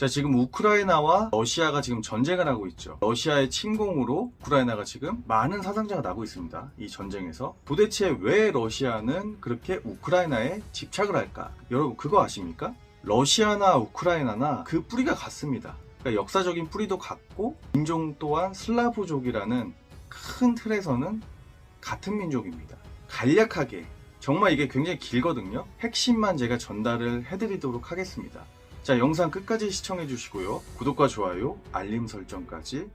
자, 지금 우크라이나와 러시아가 지금 전쟁을 하고 있죠. 러시아의 침공으로 우크라이나가 지금 많은 사상자가 나고 있습니다. 이 전쟁에서. 도대체 왜 러시아는 그렇게 우크라이나에 집착을 할까? 여러분, 그거 아십니까? 러시아나 우크라이나나 그 뿌리가 같습니다. 그러니까 역사적인 뿌리도 같고, 인종 또한 슬라브족이라는 큰 틀에서는 같은 민족입니다. 간략하게, 정말 이게 굉장히 길거든요. 핵심만 제가 전달을 해드리도록 하겠습니다. 자, 영상 끝까지 시청해 주시고요. 구독과 좋아요, 알림 설정까지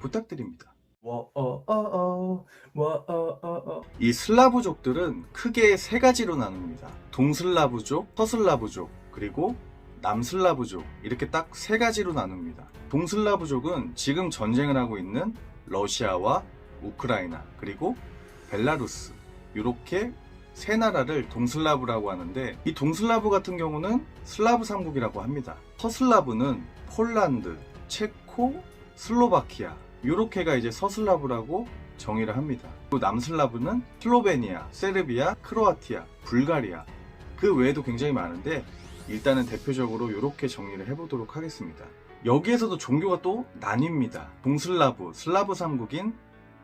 부탁드립니다. 워어어어 워어어어 이 슬라브족들은 크게 세 가지로 나눕니다. 동슬라브족, 서슬라브족, 그리고 남슬라브족 이렇게 딱 세 가지로 나눕니다. 동슬라브족은 지금 전쟁을 하고 있는 러시아와 우크라이나 그리고 벨라루스 이렇게 세 나라를 동슬라브라고 하는데 이 동슬라브 같은 경우는 슬라브 삼국이라고 합니다. 서슬라브는 폴란드, 체코, 슬로바키아 이렇게가 이제 서슬라브라고 정의를 합니다. 그리고 남슬라브는 슬로베니아, 세르비아, 크로아티아, 불가리아 그 외에도 굉장히 많은데 일단은 대표적으로 이렇게 정리를 해보도록 하겠습니다. 여기에서도 종교가 또 나뉩니다. 동슬라브, 슬라브 삼국인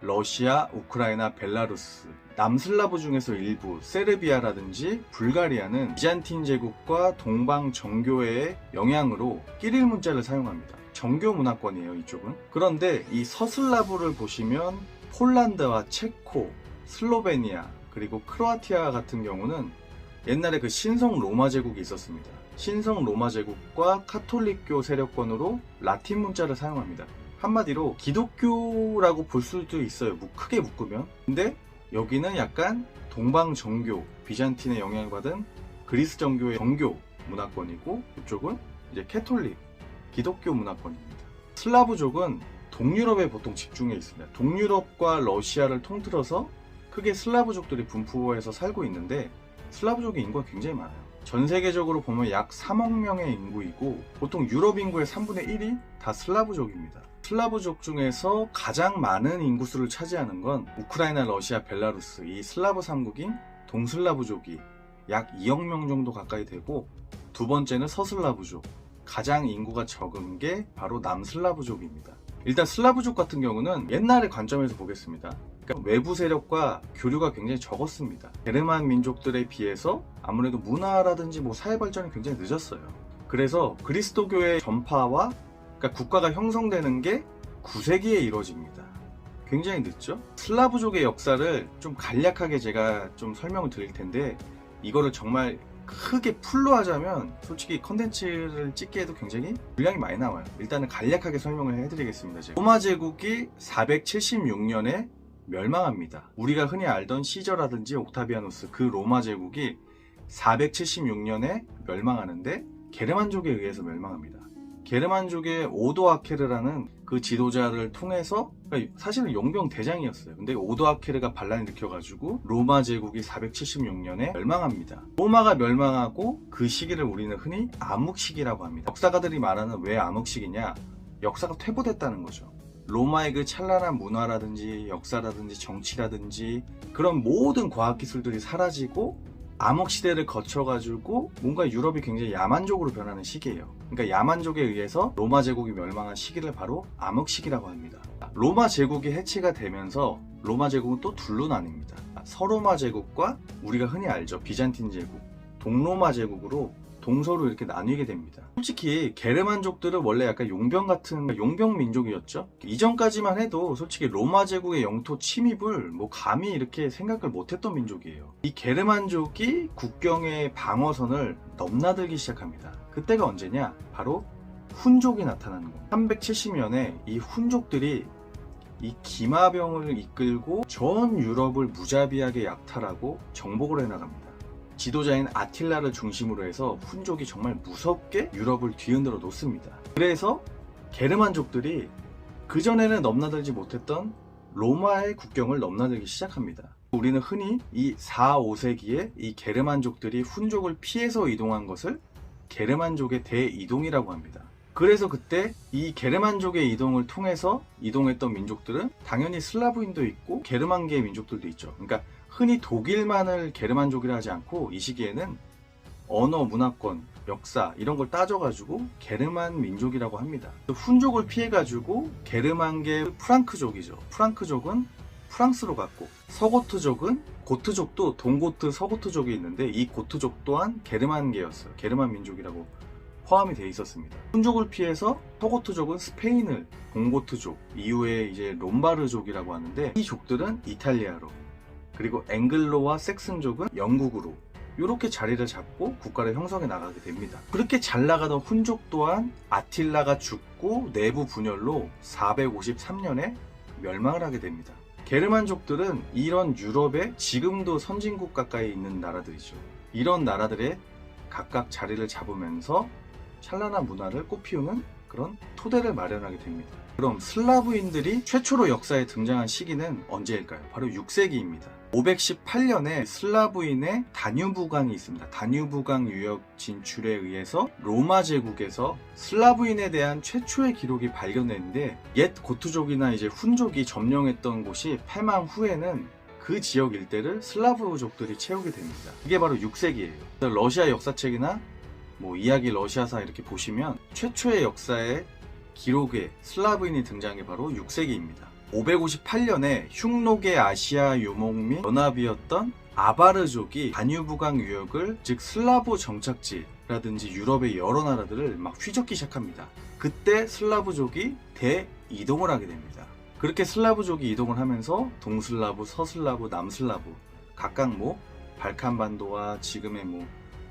러시아, 우크라이나, 벨라루스, 남슬라브 중에서 일부 세르비아라든지 불가리아는 비잔틴 제국과 동방 정교회의 영향으로 끼릴 문자를 사용합니다. 정교 문화권이에요, 이쪽은. 그런데 이 서슬라브를 보시면 폴란드와 체코, 슬로베니아, 그리고 크로아티아 같은 경우는 옛날에 그 신성 로마 제국이 있었습니다. 신성 로마 제국과 카톨릭교 세력권으로 라틴 문자를 사용합니다. 한마디로 기독교라고 볼 수도 있어요. 무- 크게 묶으면. 근데 여기는 약간 동방 정교, 비잔틴의 영향을 받은 그리스 정교의 정교 문화권이고 이쪽은 이제 캐톨릭, 기독교 문화권입니다. 슬라브족은 동유럽에 보통 집중해 있습니다. 동유럽과 러시아를 통틀어서 크게 슬라브족들이 분포해서 살고 있는데 슬라브족의 인구가 굉장히 많아요. 전 세계적으로 보면 약 3억 명의 인구이고 보통 유럽 인구의 3분의 1이 다 슬라브족입니다. 슬라브족 중에서 가장 많은 인구수를 차지하는 건 우크라이나, 러시아, 벨라루스 이 슬라브 삼국인 동슬라브족이 약 2억 명 정도 가까이 되고 두 번째는 서슬라브족 가장 인구가 적은 게 바로 남슬라브족입니다. 일단 슬라브족 같은 경우는 옛날의 관점에서 보겠습니다. 그러니까 외부 세력과 교류가 굉장히 적었습니다. 게르만 민족들에 비해서 아무래도 문화라든지 뭐 사회 발전이 굉장히 늦었어요. 그래서 그리스도교의 전파와 그러니까 국가가 형성되는 게 9세기에 이루어집니다. 굉장히 늦죠? 슬라브족의 역사를 좀 간략하게 제가 좀 설명을 드릴 텐데 이거를 정말 크게 풀로 하자면 솔직히 컨텐츠를 찍기에도 굉장히 분량이 많이 나와요. 일단은 간략하게 설명을 해드리겠습니다. 제가. 로마 제국이 476년에 멸망합니다. 우리가 흔히 알던 시저라든지 옥타비아누스 그 로마 제국이 476년에 멸망하는데 게르만족에 의해서 멸망합니다. 게르만족의 오도 아케르라는 그 지도자를 통해서 그러니까 사실은 용병 대장이었어요. 근데 오도 아케르가 반란을 일으켜가지고 로마 제국이 476년에 멸망합니다. 로마가 멸망하고 그 시기를 우리는 흔히 암흑 시기라고 합니다. 역사가들이 말하는 왜 암흑 시기냐? 역사가 퇴보됐다는 거죠. 로마의 그 찬란한 문화라든지 역사라든지 정치라든지 그런 모든 과학기술들이 사라지고 암흑 시대를 거쳐가지고 뭔가 유럽이 굉장히 야만족으로 변하는 시기예요. 그러니까 야만족에 의해서 로마 제국이 멸망한 시기를 바로 암흑 시기라고 합니다. 로마 제국이 해체가 되면서 로마 제국은 또 둘로 나뉩니다. 서로마 제국과 우리가 흔히 알죠 비잔틴 제국, 동로마 제국으로 동서로 이렇게 나뉘게 됩니다. 솔직히 게르만족들은 원래 약간 용병 같은 용병 민족이었죠. 이전까지만 해도 솔직히 로마 제국의 영토 침입을 뭐 감히 이렇게 생각을 못했던 민족이에요. 이 게르만족이 국경의 방어선을 넘나들기 시작합니다. 그때가 언제냐? 바로 훈족이 나타나는 겁니다. 370년에 이 훈족들이 이 기마병을 이끌고 전 유럽을 무자비하게 약탈하고 정복을 해나갑니다. 지도자인 아틸라를 중심으로 해서 훈족이 정말 무섭게 유럽을 뒤흔들어 놓습니다. 그래서 게르만족들이 그전에는 넘나들지 못했던 로마의 국경을 넘나들기 시작합니다. 우리는 흔히 이 4, 5세기에 이 게르만족들이 훈족을 피해서 이동한 것을 게르만족의 대이동이라고 합니다. 그래서 그때 이 게르만족의 이동을 통해서 이동했던 민족들은 당연히 슬라브인도 있고 게르만계의 민족들도 있죠. 그러니까 흔히 독일만을 게르만족이라 하지 않고 이 시기에는 언어, 문화권, 역사 이런 걸 따져가지고 게르만 민족이라고 합니다. 훈족을 피해가지고 게르만계 프랑크족이죠. 프랑크족은 프랑스로 갔고 서고트족은 고트족도 동고트 서고트족이 있는데 이 고트족 또한 게르만계였어요. 게르만 민족이라고 포함이 돼 있었습니다. 훈족을 피해서 서고트족은 스페인을 동고트족 이후에 이제 롬바르족이라고 하는데 이 족들은 이탈리아로 그리고 앵글로와 섹슨족은 영국으로 이렇게 자리를 잡고 국가를 형성해 나가게 됩니다. 그렇게 잘 나가던 훈족 또한 아틸라가 죽고 내부 분열로 453년에 멸망을 하게 됩니다. 게르만족들은 이런 유럽의 지금도 선진국 가까이 있는 나라들이죠. 이런 나라들에 각각 자리를 잡으면서 찬란한 문화를 꽃피우는 그런 토대를 마련하게 됩니다. 그럼 슬라브인들이 최초로 역사에 등장한 시기는 언제일까요? 바로 6세기입니다. 518년에 슬라브인의 다뉴브강이 있습니다. 다뉴브강 유역 진출에 의해서 로마 제국에서 슬라브인에 대한 최초의 기록이 발견됐는데 옛 고트족이나 이제 훈족이 점령했던 곳이 패망 후에는 그 지역 일대를 슬라브족들이 채우게 됩니다. 이게 바로 6세기예요. 러시아 역사책이나 뭐 이야기 러시아사 이렇게 보시면 최초의 역사에 기록에 슬라브인이 등장한 게 바로 6세기입니다. 558년에 흉노계 아시아 유목 및 연합이었던 아바르족이 다뉴브강 유역을 즉 슬라브 정착지라든지 유럽의 여러 나라들을 막 휘젓기 시작합니다. 그때 슬라브족이 대이동을 하게 됩니다. 그렇게 슬라브족이 이동을 하면서 동슬라브, 서슬라브, 남슬라브 각각 뭐 발칸반도와 지금의 뭐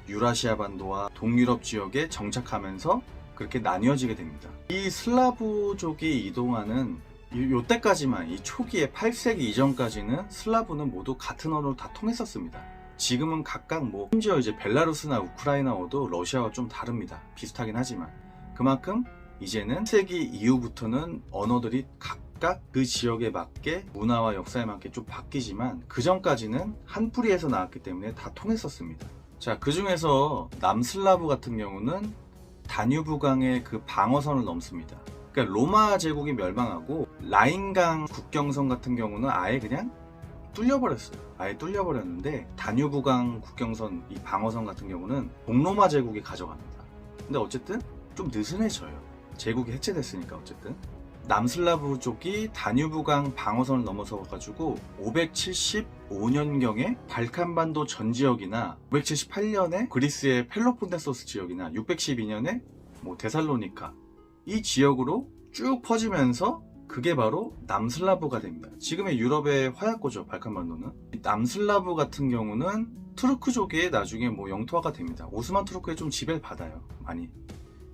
유라시아 반도와 동유럽 지역에 정착하면서 그렇게 나뉘어지게 됩니다. 이 슬라브족이 이동하는 이- 요때까지만 이 초기에 8세기 이전까지는 슬라브는 모두 같은 언어를 다 통했었습니다. 지금은 각각 뭐 심지어 이제 벨라루스나 우크라이나어도 러시아와 좀 다릅니다. 비슷하긴 하지만 그만큼 이제는 10세기 이후부터는 언어들이 각각 그 지역에 맞게 문화와 역사에 맞게 좀 바뀌지만 그 전까지는 한 뿌리에서 나왔기 때문에 다 통했었습니다. 자, 그 중에서 남슬라브 같은 경우는 다뉴브강의 그 방어선을 넘습니다. 그러니까 로마 제국이 멸망하고 라인강 국경선 같은 경우는 아예 그냥 뚫려버렸어요. 아예 뚫려버렸는데 다뉴브강 국경선 이 방어선 같은 경우는 동로마 제국이 가져갑니다. 근데 어쨌든 좀 느슨해져요. 제국이 해체됐으니까 어쨌든 남슬라브 쪽이 다뉴브강 방어선을 넘어서 가지고 575년경에 발칸반도 전 지역이나 578년에 그리스의 펠로폰네소스 지역이나 612년에 뭐 데살로니카 이 지역으로 쭉 퍼지면서 그게 바로 남슬라브가 됩니다. 지금의 유럽의 화약고죠, 발칸반도는. 이 남슬라브 같은 경우는 투르크족의 나중에 뭐 영토화가 됩니다. 오스만 투르크에 좀 지배를 받아요, 많이.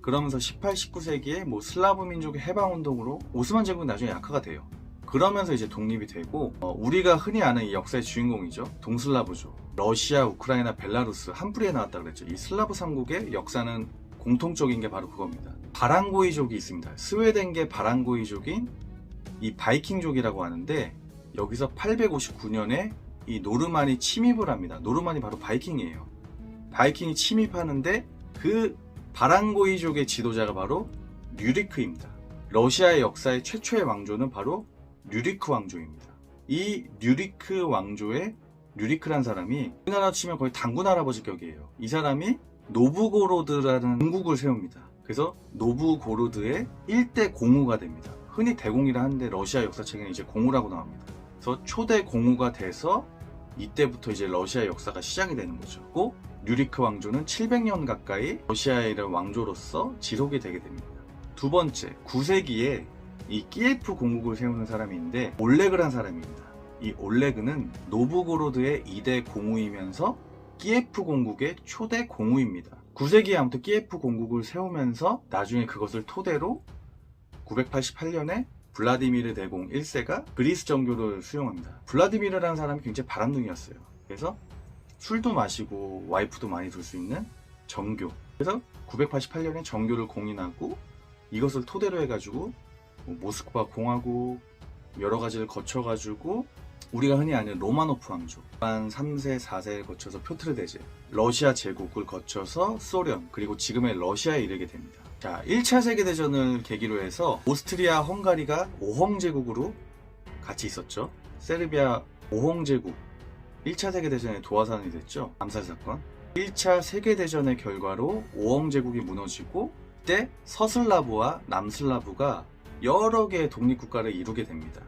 그러면서 18, 19세기에 뭐 슬라브 민족의 해방 운동으로 오스만 제국이 나중에 약화가 돼요. 그러면서 이제 독립이 되고 어, 우리가 흔히 아는 이 역사의 주인공이죠. 동슬라브족. 러시아, 우크라이나, 벨라루스 한 뿌리에 나왔다 그랬죠. 이 슬라브 삼국의 역사는 공통적인 게 바로 그겁니다. 바랑고이족이 있습니다. 스웨덴계 바랑고이족인 이 바이킹족이라고 하는데 여기서 859년에 이 노르만이 침입을 합니다. 노르만이 바로 바이킹이에요. 바이킹이 침입하는데 그 바랑고이족의 지도자가 바로 류리크입니다. 러시아의 역사의 최초의 왕조는 바로 류리크 왕조입니다. 이 류리크 왕조의 류리크란 사람이 우리나라 치면 거의 당군 할아버지 격이에요. 이 사람이 노브고로드라는 공국을 세웁니다. 그래서 노브고로드의 일대 공우가 됩니다. 흔히 대공이라 하는데 러시아 역사책에는 이제 공우라고 나옵니다. 그래서 초대 공우가 돼서 이때부터 이제 러시아 역사가 시작이 되는 거죠. 꼭 류리크 왕조는 700년 가까이 러시아의 왕조로서 지속이 되게 됩니다. 두 번째, 9세기에 이 키예프 공국을 세우는 사람이 있는데 올레그란 사람입니다. 이 올레그는 노브고로드의 2대 공우이면서 키예프 공국의 초대 공우입니다. 9세기에 아무튼 키예프 공국을 세우면서 나중에 그것을 토대로 988년에 블라디미르 대공 1세가 그리스 정교를 수용합니다. 블라디미르라는 사람이 굉장히 바람둥이였어요. 그래서 술도 마시고 와이프도 많이 둘 수 있는 정교. 그래서 988년에 정교를 공인하고 이것을 토대로 해가지고 뭐 모스크바 공화국 여러 가지를 거쳐가지고 우리가 흔히 아는 로마노프 왕조 한 3세, 4세를 거쳐서 표트르 대제 러시아 제국을 거쳐서 소련 그리고 지금의 러시아에 이르게 됩니다. 자, 1차 세계대전을 계기로 해서 오스트리아, 헝가리가 5홍 제국으로 같이 있었죠. 세르비아 5홍 제국 1차 세계대전의 도화선이 됐죠. 암살 사건. 1차 세계대전의 결과로 오엉 제국이 무너지고 그때 서슬라브와 남슬라브가 여러 개의 독립국가를 이루게 됩니다.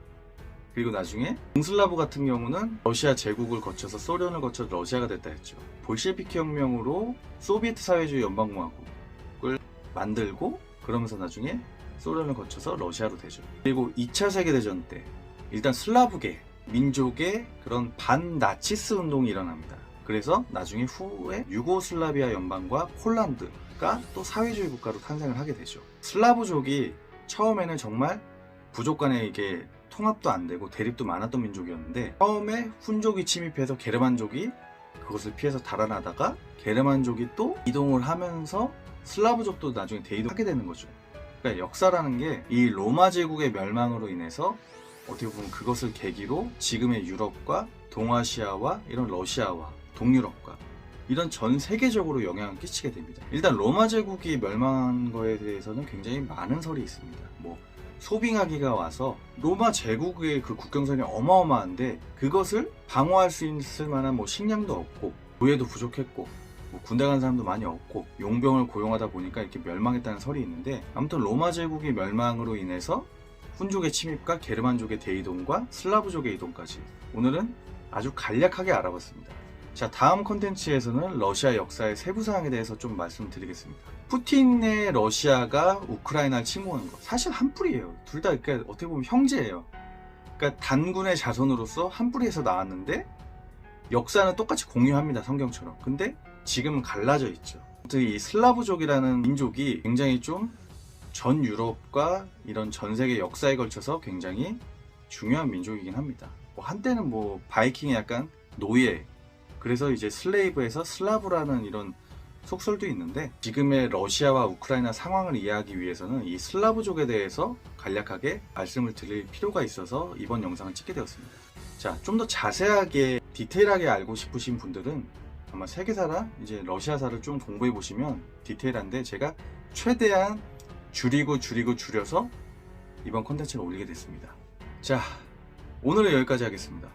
그리고 나중에 동슬라브 같은 경우는 러시아 제국을 거쳐서 소련을 거쳐 러시아가 됐다 했죠. 볼셰비키 혁명으로 소비에트 사회주의 연방공화국을 만들고 그러면서 나중에 소련을 거쳐서 러시아로 되죠. 그리고 2차 세계대전 때 일단 슬라브계 민족의 그런 반나치스 운동이 일어납니다. 그래서 나중에 후에 유고슬라비아 연방과 폴란드가 또 사회주의 국가로 탄생을 하게 되죠. 슬라브족이 처음에는 정말 부족 간에 이게 통합도 안 되고 대립도 많았던 민족이었는데 처음에 훈족이 침입해서 게르만족이 그것을 피해서 달아나다가 게르만족이 또 이동을 하면서 슬라브족도 나중에 대이동하게 되는 거죠. 그러니까 역사라는 게 이 로마 제국의 멸망으로 인해서 어떻게 보면 그것을 계기로 지금의 유럽과 동아시아와 이런 러시아와 동유럽과 이런 전 세계적으로 영향을 끼치게 됩니다. 일단 로마 제국이 멸망한 거에 대해서는 굉장히 많은 설이 있습니다. 뭐 소빙하기가 와서 로마 제국의 그 국경선이 어마어마한데 그것을 방어할 수 있을 만한 뭐 식량도 없고 노예도 부족했고 뭐 군대 간 사람도 많이 없고 용병을 고용하다 보니까 이렇게 멸망했다는 설이 있는데 아무튼 로마 제국의 멸망으로 인해서 훈족의 침입과 게르만족의 대이동과 슬라브족의 이동까지 오늘은 아주 간략하게 알아봤습니다. 자 다음 컨텐츠에서는 러시아 역사의 세부 사항에 대해서 좀 말씀드리겠습니다. 푸틴의 러시아가 우크라이나를 침공한 거 사실 한 뿌리예요. 둘 다 그러니까 어떻게 보면 형제예요. 그러니까 단군의 자손으로서 한 뿌리에서 나왔는데 역사는 똑같이 공유합니다 성경처럼. 근데 지금은 갈라져 있죠. 이 슬라브족이라는 민족이 굉장히 좀 전 유럽과 이런 전 세계 역사에 걸쳐서 굉장히 중요한 민족이긴 합니다. 뭐 한때는 뭐 바이킹의 약간 노예, 그래서 이제 슬레이브에서 슬라브라는 이런 속설도 있는데 지금의 러시아와 우크라이나 상황을 이해하기 위해서는 이 슬라브족에 대해서 간략하게 말씀을 드릴 필요가 있어서 이번 영상을 찍게 되었습니다. 자, 좀 더 자세하게 디테일하게 알고 싶으신 분들은 아마 세계사나 이제 러시아사를 좀 공부해 보시면 디테일한데 제가 최대한 줄이고 줄이고 줄여서 이번 콘텐츠를 올리게 됐습니다. 자, 오늘은 여기까지 하겠습니다.